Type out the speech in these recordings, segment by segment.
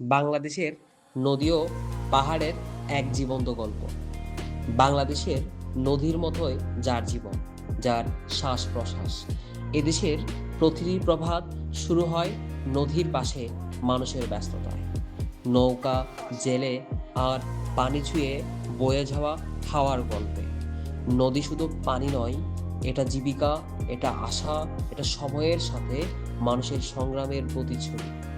বাংলাদেশের নদী ও পাহাড়ের এক জীবন্ত গল্প। বাংলাদেশের নদীর মতোই যার জীবন, যার শ্বাস প্রশ্বাস এদেশের প্রতিটি প্রভাত শুরু হয় নদীর পাশে মানুষের ব্যস্ততায়। নৌকা, জেলে আর পানি ছুঁয়ে বয়ে যাওয়া হাওয়ার গল্পে। নদী শুধু পানি নয়, এটা জীবিকা, এটা আশা, এটা সময়ের সাথে মানুষের সংগ্রামের প্রতিচ্ছবি।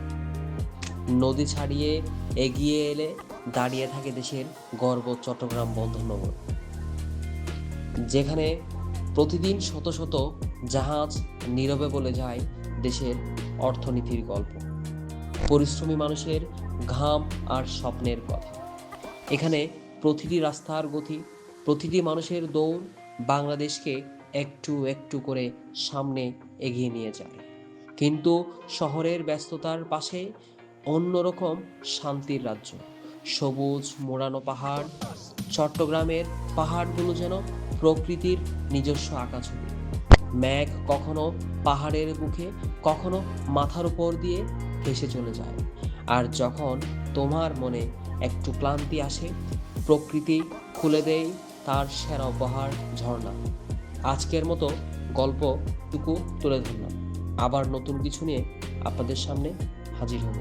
নদী ছাড়িয়ে এগিয়ে এলে দাঁড়িয়ে থাকে দেশের গর্ব চট্টগ্রাম বন্ধনগর যেখানে প্রতিদিন শত শত জাহাজ নীরবে বলে যায় দেশের অর্থনীতির গল্প। পরিশ্রমী মানুষের ঘাম আর স্বপ্নের কথা। এখানে প্রতিটি রাস্তার গতি, প্রতিটি মানুষের দৌড় বাংলাদেশকে একটু একটু করে সামনে এগিয়ে নিয়ে যায়। কিন্তু শহরের ব্যস্ততার পাশে অন্যরকম শান্তির রাজ্য। সবুজ, মোড়ানো পাহাড়, চট্টগ্রামের পাহাড়গুলো যেন প্রকৃতির নিজস্ব আঁকাছবি মেঘ কখনো পাহাড়ের মুখে কখনো মাথার উপর দিয়ে ভেসে চলে যায়। আর যখন তোমার মনে একটু ক্লান্তি আসে, প্রকৃতি খুলে দেয় তার সেরা উপহার ঝর্ণা। আজকের মতো গল্পটুকু তুলে ধরলাম। আবার নতুন কিছু নিয়ে আপনাদের সামনে হাজির হব।